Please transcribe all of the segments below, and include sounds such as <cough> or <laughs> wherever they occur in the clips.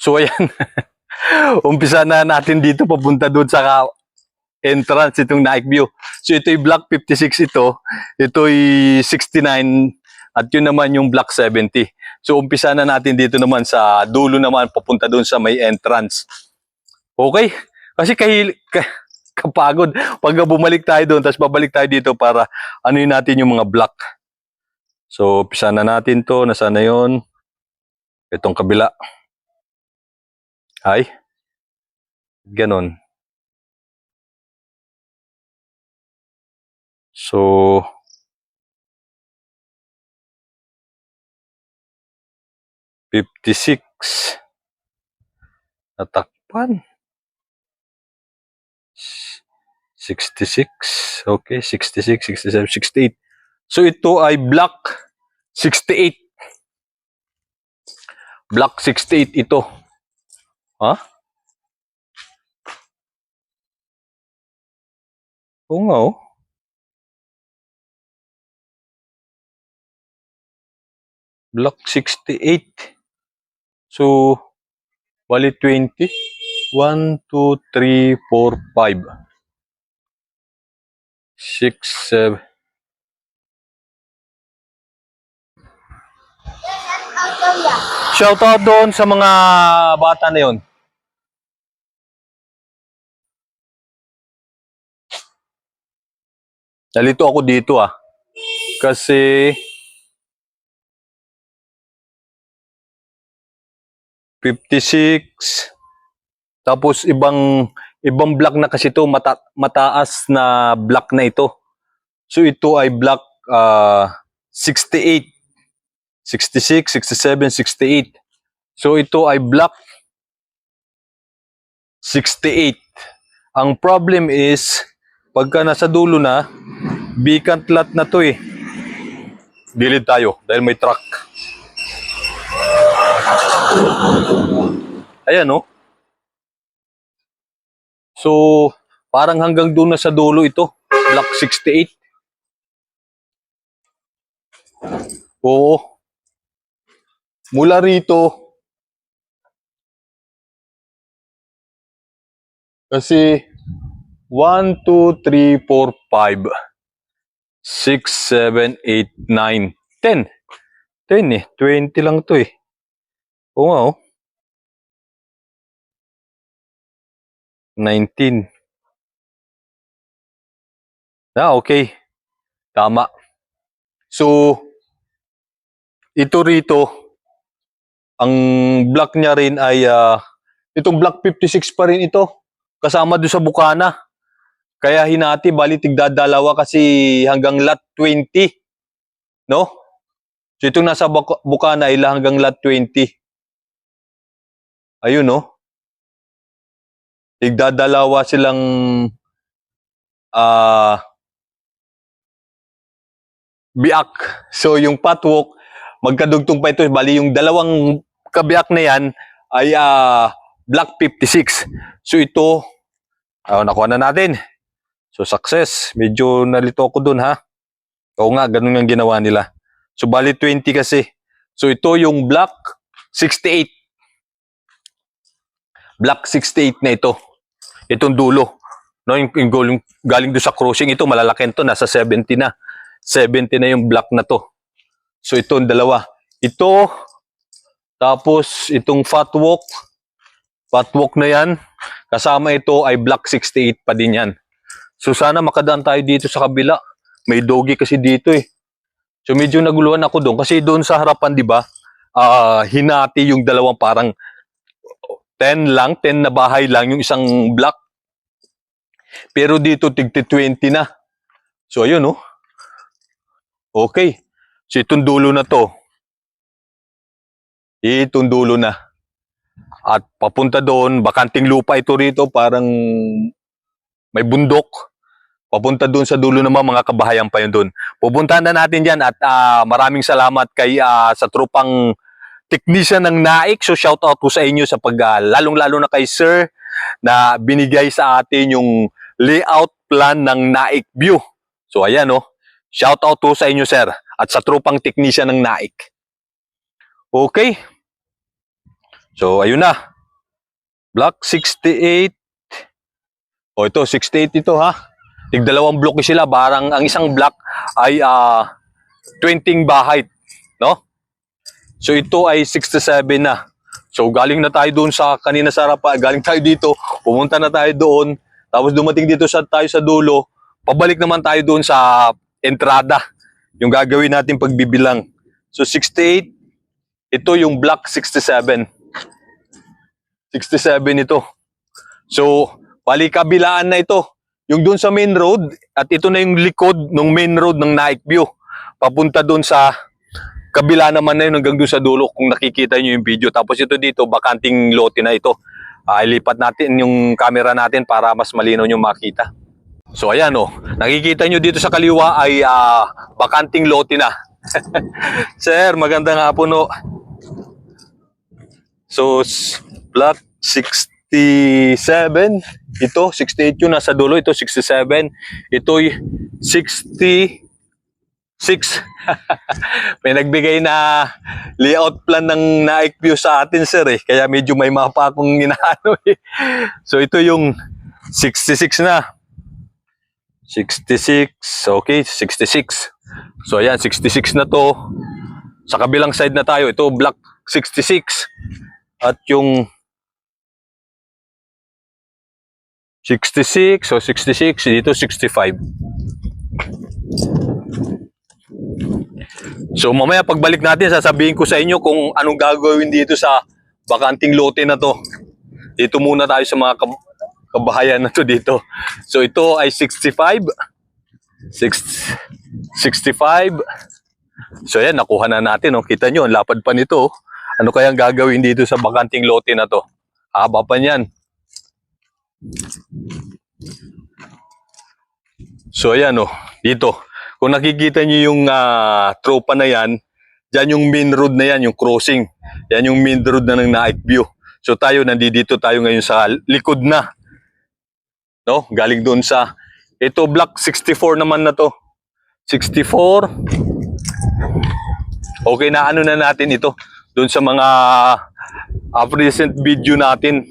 So ayan, <laughs> umpisa na natin dito papunta doon sa entrance itong Nike View. So ito yung Block 56 ito, ito yung 69 at yun naman yung Block 70. So umpisa na natin dito naman sa dulo naman papunta doon sa may entrance. Okay? Kasi kahil ka, kapagod pag bumalik tayo doon tapos babalik tayo dito para ano natin yung mga block. So umpisa na natin to, nasa na yun? Itong kabila. Ay. Ganon. So, fifty-six. Natakpan. Sixty-six. Okay, sixty-six, sixty-seven, sixty-eight. So, ito ay block 68. Block 68 ito. Ha? Oo nga. Block 68. So, bali 20. 1, 2, 3, 4, 5. 6, 7. Shoutout doon sa mga bata na yon. Nalito ako dito ah. Kasi 56 tapos ibang ibang block na kasi to mata, mataas na block na ito. So ito ay block ah, 68 66, 67, 68. So ito ay block 68. Ang problem is, pagka nasa dulo na, vacant lot na to eh. Dilid tayo dahil may truck. Ayan oh. So, parang hanggang doon na sa dulo ito. Block 68. Oo. Mula rito, kasi 1, 2, 3, 4, 5, 6, 7, 8, 9, 10. 10 eh. 20 lang to eh. Oo nga oh. 19. Ah, okay. Tama. So, ito rito, ang block niya rin ay, ah, itong block 56 pa rin ito. Kasama doon sa Bukana. Kaya hinati, bali tigdadalawa kasi hanggang lot 20. No? So itong nasa Buk- Bukana ay hanggang lot 20. Ayun, no? Tigdadalawa silang ah biak. So yung patwalk, magkadugtong pa ito. Bali yung dalawang kabiak na yan ay ah, block 56. So ito, ah, nakuha na natin. So success. Medyo nalito ako dun ha. Oo nga, ganun ang ginawa nila. So bali 20 kasi. So ito yung block 68. Block 68 na ito. Itong dulo. No, yung, yung, yung galing doon sa crossing ito, malalaki to, nasa 70 na. 70 na yung block na to. So ito ang dalawa. Ito, tapos itong fat walk, fat walk na yan, kasama ito ay block 68 pa din yan. So sana makadaan tayo dito sa kabila. May doggy kasi dito eh. So medyo naguluhan ako doon kasi doon sa harapan, di ba? ah, hinati yung dalawang parang 10 lang, 10 na bahay lang yung isang block. Pero dito tigti 20 na. So ayun oh. Okay. So itong dulo na to. Itong dulo na. At papunta doon, bakanting lupa ito rito, parang may bundok. Papunta doon sa dulo naman, mga kabahayan pa yun doon. Pupuntahan na natin dyan at ah, maraming salamat kay ah, sa trupang technician ng NAIC. So shout out po sa inyo sa pag, ah, lalong-lalo na kay Sir na binigay sa atin yung layout plan ng NAIC View. So ayan oh. Shout out po sa inyo sir at sa trupang technician ng NAIC. Okay. So ayun na. Block 68. O ito, 68 ito ha. Tigdalawang block sila. Barang ang isang block ay ah 20 bahay. No? So ito ay 67 na. So galing na tayo doon sa kanina sa harapan. Galing tayo dito. Pumunta na tayo doon. Tapos dumating dito sa tayo sa dulo. Pabalik naman tayo doon sa entrada. Yung gagawin natin pagbibilang. So 68. Ito yung block 67. 67 ito. So, bali kabilaan na ito. Yung doon sa main road at ito na yung likod ng main road ng Nike View. Papunta doon sa kabila naman na yun hanggang doon sa dulo kung nakikita nyo yung video. Tapos ito dito, bakanting lote na ito. Ah, ilipat natin yung camera natin para mas malinaw nyo makita. So ayan oh, nakikita nyo dito sa kaliwa ay ah, bakanting lote na. <laughs> Sir, magandang hapon oh. So, block 67. Ito, 68 yun. Nasa dulo. Ito, 67. Ito'y 66. <laughs> may nagbigay na layout plan ng Nike View sa atin, sir. Eh. Kaya medyo may mapa akong inaano. Eh. So, ito yung 66 na. 66. Okay, 66. So, ayan, 66 na to. Sa kabilang side na tayo. Ito, block 66. At yung 66, so 66, dito 65. So mamaya pagbalik natin, sasabihin ko sa inyo kung anong gagawin dito sa bakanting lote na to. Dito muna tayo sa mga kab- kabahayan na to dito. So ito ay 65. Six, 65. So yan, nakuha na natin. Oh. Kita nyo, ang lapad pa nito. oh. Ano kayang gagawin dito sa bakanting lote na to? Haba pa niyan. So ayan oh, dito. Kung nakikita niyo yung ah, tropa na yan, dyan yung main road na yan, yung crossing. Yan yung main road na ng Naik View. So tayo, nandito tayo ngayon sa likod na. No? Galing doon sa, ito block 64 naman na to. 64. Okay na ano na natin ito doon sa mga uh, recent video natin.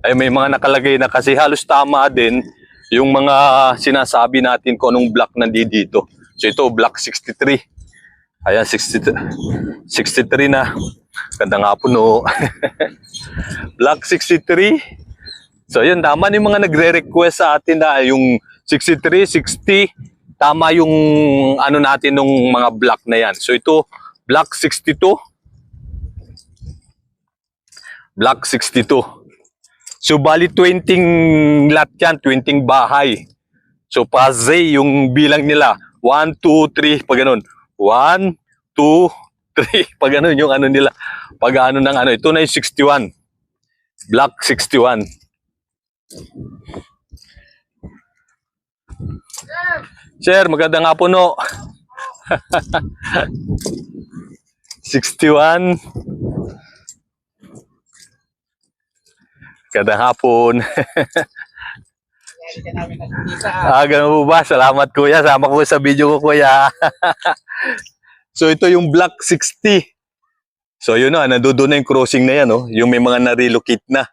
Ay may mga nakalagay na kasi halos tama din yung mga sinasabi natin kung anong block nandito. So ito block 63. Ayan 63. 63 na. Ganda nga po no. <laughs> block 63. So yun, tama yung mga nagre-request sa atin na yung 63, 60, tama yung ano natin nung mga block na yan. So ito, block 62. Block 62. So bali 20 lot yan, 20 bahay. So paze yung bilang nila. 1, 2, 3, pag ganun. 1, 2, 3, pag ganun yung ano nila. Pag ano ng ano. Ito na yung 61. Block 61. Sir, maganda nga po no. <laughs> 61. Magandang hapon. <laughs> ah, ganun po ba? Salamat kuya. Sama ko sa video ko kuya. <laughs> so ito yung block 60. So yun na, nandoon na yung crossing na yan. Oh. Yung may mga na-relocate na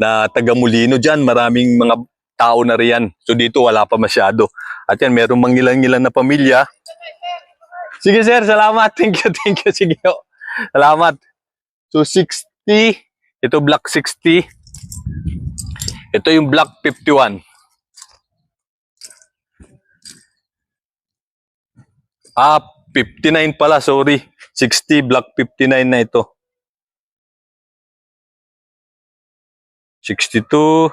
na taga Molino dyan. Maraming mga tao na riyan. So dito wala pa masyado. At yan, meron mangilan-ngilan na pamilya. Sige sir, salamat. <laughs> Thank you, thank you. Sige ho. Salamat. So 60. Ito block 60. Ito yung block 51. Ah, 59 pala, sorry. 60, block 59 na ito. 62,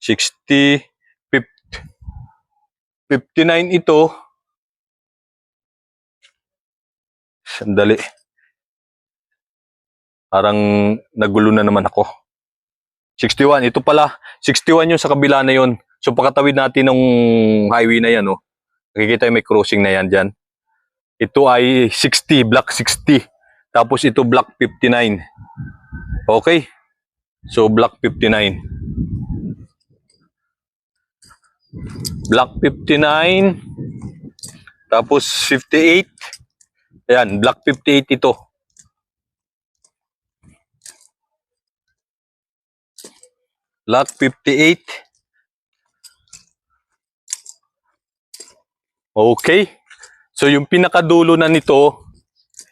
60, 50, 59 ito. Sandali. Parang nagulo na naman ako. 61, ito pala. 61 yung sa kabila na yun. So pakatawid natin ng highway na yan, oh. Nakikita yung may crossing na yan dyan. Ito ay 60, block 60. Tapos ito block 59. Okay? So block 59. Block 59. Tapos 58. Ayan, block 58 ito. Block 58. Okay. So yung pinakadulo na nito,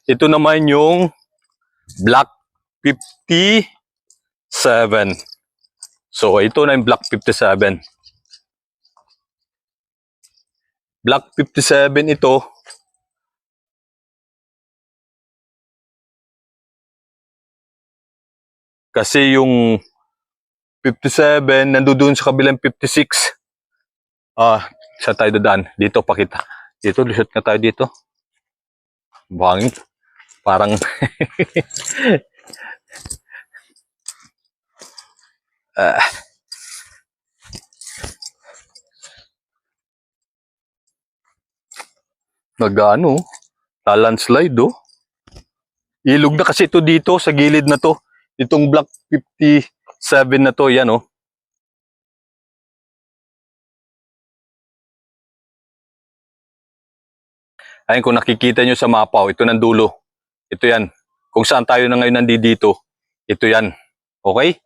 ito naman yung block 57. So ito na yung block 57. Block 57 ito. Kasi yung 57, nandoon sa kabilang 56. Ah, sa tayo dadaan. Dito pakita. Dito, lusot nga tayo dito. Bangin. Parang <laughs> Ah. Nagano, talandslide oh. Ilog na kasi ito dito sa gilid na to. Itong block 57 na to, yan oh. Ayun, kung nakikita nyo sa mapa, oh, ito ng dulo. Ito yan. Kung saan tayo na ngayon nandito, ito yan. Okay?